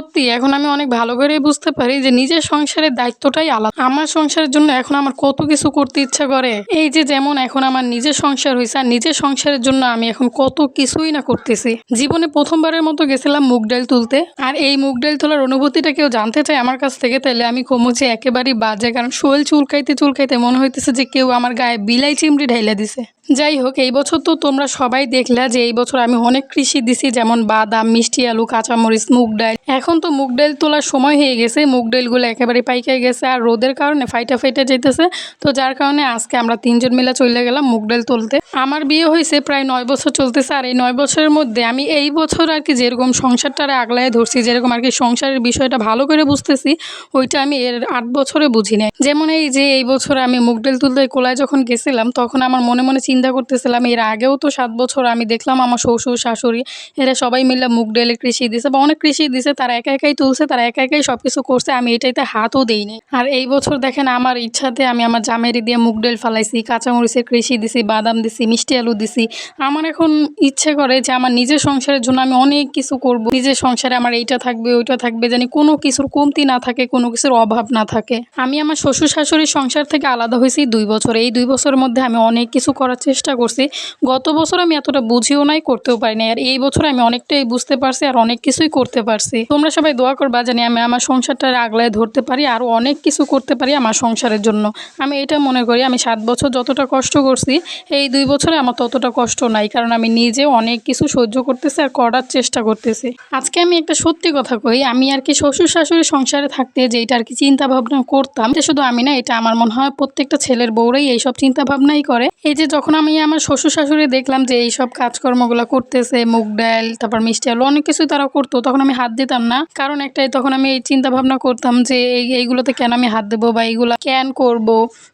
not সত্যি, এখন আমি অনেক ভালো করে বুঝতে পারি যে নিজের সংসারের দায়িত্বটাই আলাদা। আমার সংসারের জন্য এখন আমার কত কিছু করতে ইচ্ছা করে। এই যে যেমন এখন আমার নিজের সংসার হয়েছে আর নিজের সংসারের জন্য আমি এখন কত কিছুই না করতেছি। জীবনে প্রথমবারের মতো গেছিলাম মুগ ডাল তুলতে। আর এই মুগ ডাল তোলার অনুভূতিটা কেউ জানতে চায় আমার কাছ থেকে তাহলে আমি কমুছি একেবারেই বাজে, কারণ শোল চুলকাইতে চুলকাইতে মনে হইতেছে যে কেউ আমার গায়ে বিলাই চিমড়ি ঢাইলা দিছে। যাই হোক, এই বছর তো তোমরা সবাই দেখলা যে এই বছর আমি অনেক কৃষি দিছি, যেমন বাদাম, মিষ্টি আলু, কাঁচামরিচ, মুগ ডাল। এখন তো মুগ ডাল তোলার সময় হয়ে গেছে। মুগ ডালগুলো একেবারে পাইকাই গেছে আর রোদের কারণে ফাইটা ফাইটা যেতেছে। তো যার কারণে আজকে আমরা তিনজন মিলে চলে গেলাম মুগ ডাল তুলতে। আমার বিয়ে হয়েছে প্রায় নয় বছর চলতেছে আর এই নয় বছরের মধ্যে আমি এই বছর আর কি যেরকম সংসারটারে আগলায় ধরছি, যেরকম আর কি সংসারের বিষয়টা ভালো করে বুঝতেছি, ওইটা আমি এর আট বছরে বুঝি নাই। যেমন এই যে এই বছর আমি মুগ ডাল তুলতে কোলায় যখন গেছিলাম, তখন আমার মনে মনে চিন্তা করতেছিলাম, এর আগেও তো সাত বছর আমি দেখলাম আমার শ্বশুর শাশুড়ি, এরা সবাই মিলে মুগ ডালে কৃষি দিছে বা অনেক কৃষি দিছে, তারা একা একাই তুলছে, তারা একা একাই সব কিছু করছে, আমি এটাইতে হাতও দিইনি। আর এই বছর দেখেন আমার ইচ্ছাতে আমি আমার জামেরি দিয়ে মুগ ডাল ফালাইছি, কাঁচামরিচের কৃষি দিছি, বাদাম দিছি, মিষ্টি আলু দিছি। আমার এখন ইচ্ছে করে যে আমার নিজের সংসারের জন্য আমি অনেক কিছু করব। নিজের সংসারে আমার এইটা থাকবে, ওইটা থাকবে, জানি কোনো কিছুর কমতি না থাকে, কোনো কিছুর অভাব না থাকে। আমি আমার শ্বশুর শাশুড়ির সংসার থেকে আলাদা হয়েছি দুই বছর। এই দুই বছরের মধ্যে আমি অনেক কিছু করার চেষ্টা করছি। গত বছর আমি এতটা বুঝিও নাই, করতেও পারিনি আর এই বছর আমি অনেকটাই বুঝতে পারছি আর অনেক কিছুই করতে পারছি। তোমরা সবাই দোয়া করবা জানি আমি আমার সংসারটা আগলায় ধরতে পারি আরও অনেক কিছু করতে পারি আমার সংসারের জন্য। আমি এটা মনে করি, আমি সাত বছর যতটা কষ্ট করছি, এই দুই বছরে আমার ততটা কষ্ট নাই, কারণ আমি নিজে অনেক কিছু সহ্য করতেছি আর করার চেষ্টা করতেছি। আজকে আমি একটা সত্যি কথা কই, আমি আর কি শ্বশুর শাশুড়ি সংসারে থাকতে যেটা আর কি চিন্তা ভাবনা করতাম, এটা শুধু আমি না, এটা আমার মনে হয় প্রত্যেকটা ছেলের বউরাই এইসব চিন্তা ভাবনাই করে। এই যে যখন আমি আমার শ্বশুর শাশুড়ি দেখলাম যে এইসব কাজকর্মগুলো করতেছে, মুগ ডাল, তারপর মিষ্টি আলু, অনেক কিছুই তারা করতো, তখন আমি হাত দিতাম না। কারণ একটাই, তখন আমি এই চিন্তা ভাবনা করতাম যে এই, এইগুলোতে কেন আমি হাত দেবো বা এইগুলো কেন করব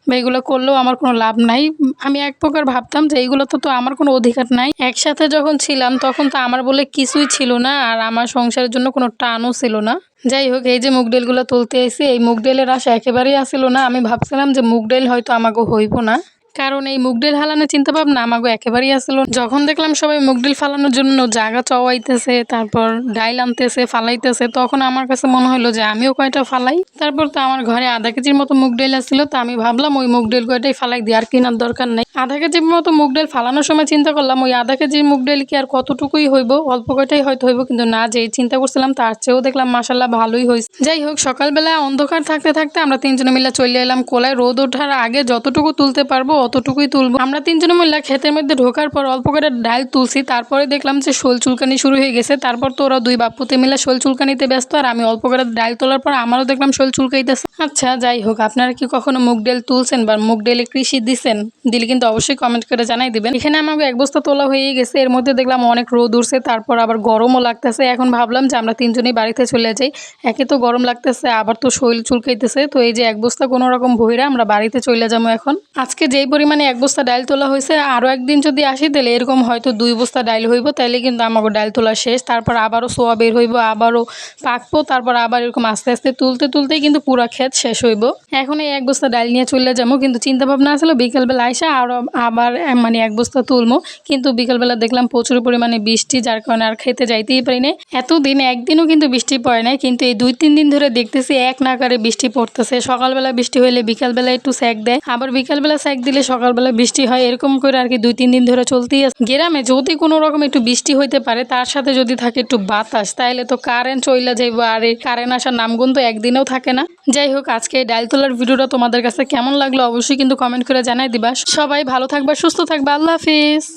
বা এগুলো করলেও আমার কোনো লাভ নাই। আমি এক প্রকার ভাবতাম যে এইগুলোতে তো আমার কোনো অধিকার নাই। একসাথে যখন ছিলাম তখন তো আমার বলে কিছুই ছিল না আর আমার সংসারের জন্য কোনো টানও ছিল না। যাই হোক, এই যে মুগ ডালগুলো তুলতে এসে এই মুগ ডালের আশা একেবারেই আসিল না। আমি ভাবছিলাম যে মুগ ডাল হয়তো আমাকে হইব না। কারণ এই মুগডেল হালানোর চিন্তা ভাবনা আমাকে একেবারেই আসলো যখন দেখলাম সবাই মুগডেল ফালানোর জন্য জায়গা চওয়াইতেছে, তারপর ডাইল আনতেছে, ফালাইতেছে, তখন আমার কাছে মনে হলো যে আমিও কয়টা ফালাই। তারপর তো আমার ঘরে আধা কেজির মতো মুগ ডাল আসছিল, তো আমি ভাবলাম ওই মুগ ডাল কয়টাই ফালাই, দিয়ে আর কেনার দরকার নেই। আধা কেজির মতো মুগ ডাল ফালানোর সময় চিন্তা করলাম, ওই আধা কেজির মুগ ডাল কি আর কতটুকুই হইব? অল্প কয়টাই হয়তো হইব, কিন্তু না যে চিন্তা করছিলাম, তার চেয়েও দেখলাম মাসাল্লাহ ভালোই হয়েছে যাই হোক, সকালবেলা অন্ধকার থাকতে থাকতে আমরা তিনজনে মিলে চলে এলাম কোলায়। রোদ ওঠার আগে যতটুকু তুলতে পারব অতটুকুই তুলবো। আমরা তিনজন মহিলা ক্ষেতের মধ্যে ঢোকার পর অল্প করে ডাল তুলছি, তারপরে দেখলাম যে শোল চুলকানি শুরু হয়ে গেছে। তারপর তো ওরা দুই বাপুতে মিলে শোল চুলকানিতে ব্যস্ত, আর আমি অল্প করে ডাল তোলার পর আমারও দেখলাম শোল চুলকাইতেছে। আচ্ছা যাই হোক, আপনারা কি কখনো মুগ ডাল তুলছেন বা মুগ ডালে কৃষি দিছেন? দিলে কিন্তু অবশ্যই কমেন্ট করে জানাই দিবেন। এখানে আমাকে এক বস্তা তোলা হয়ে গেছে, এর মধ্যে দেখলাম অনেক রোদ উঠছে তারপর আবার গরমও লাগতেছে। এখন ভাবলাম যে আমরা তিনজনেই বাড়িতে চলে যাই। একে তো গরম লাগতেছে, আবার তো শরীর চুলকাইতেছে, তো এই যে এক বস্তা কোনো রকম ভইরা আমরা বাড়িতে চলে যাব এখন। আজকে যেই পরিমাণে এক বস্তা ডাল তোলা হয়েছে। আরও একদিন যদি আসি, তাহলে এরকম হয়তো দুই বস্তা ডাইল হইব তাহলে কিন্তু আমাকে ডাল তোলা শেষ। তারপর আবারও সোয়া বের হইব, আবারও পাকবো, তারপর আবার এরকম আস্তে আস্তে তুলতে তুলতেই কিন্তু পুরা ক্ষেত শেষ হইব। এখন এই এক বস্তা ডাইল নিয়ে চলে যাব, কিন্তু চিন্তা ভাবনা আসলো বিকেলবেলা আইসা আর আবার মানে এক বস্তা তুলবো। কিন্তু বিকেলবেলা দেখলাম প্রচুর পরিমাণে বৃষ্টি, যার কারণে আর খেতে যাইতেই পারি না এতদিন একদিনও কিন্তু বৃষ্টি পড়ে নাই, কিন্তু এই দুই তিন দিন ধরে দেখতেছি এক নাগারে বৃষ্টি পড়তেছে। সকালবেলা বৃষ্টি হইলে বিকালবেলা একটু স্যাক দেয়, আবার বিকালবেলা স্যাক দিলে সকালবেলা বৃষ্টি হয়, এরকম করে আর কি দুই, তিন দিন ধরে চলতেই আছে। গ্রামে যদি কোনো রকম একটু বৃষ্টি হইতে পারে, তার সাথে যদি থাকে একটু বাতাস তাহলে তো কারেন্ট চইলা যাইবো। আর এই কারেন্ট আসার নামগুন তো একদিনেও থাকে না। যাই হোক, আজকে এই ডাল তোলার ভিডিওটা তোমাদের কাছে কেমন লাগল অবশ্যই কিন্তু কমেন্ট করে জানাই দিবা। সবাই ভালো থাকবা, সুস্থ থাকবা। আল্লাহ হাফিজ।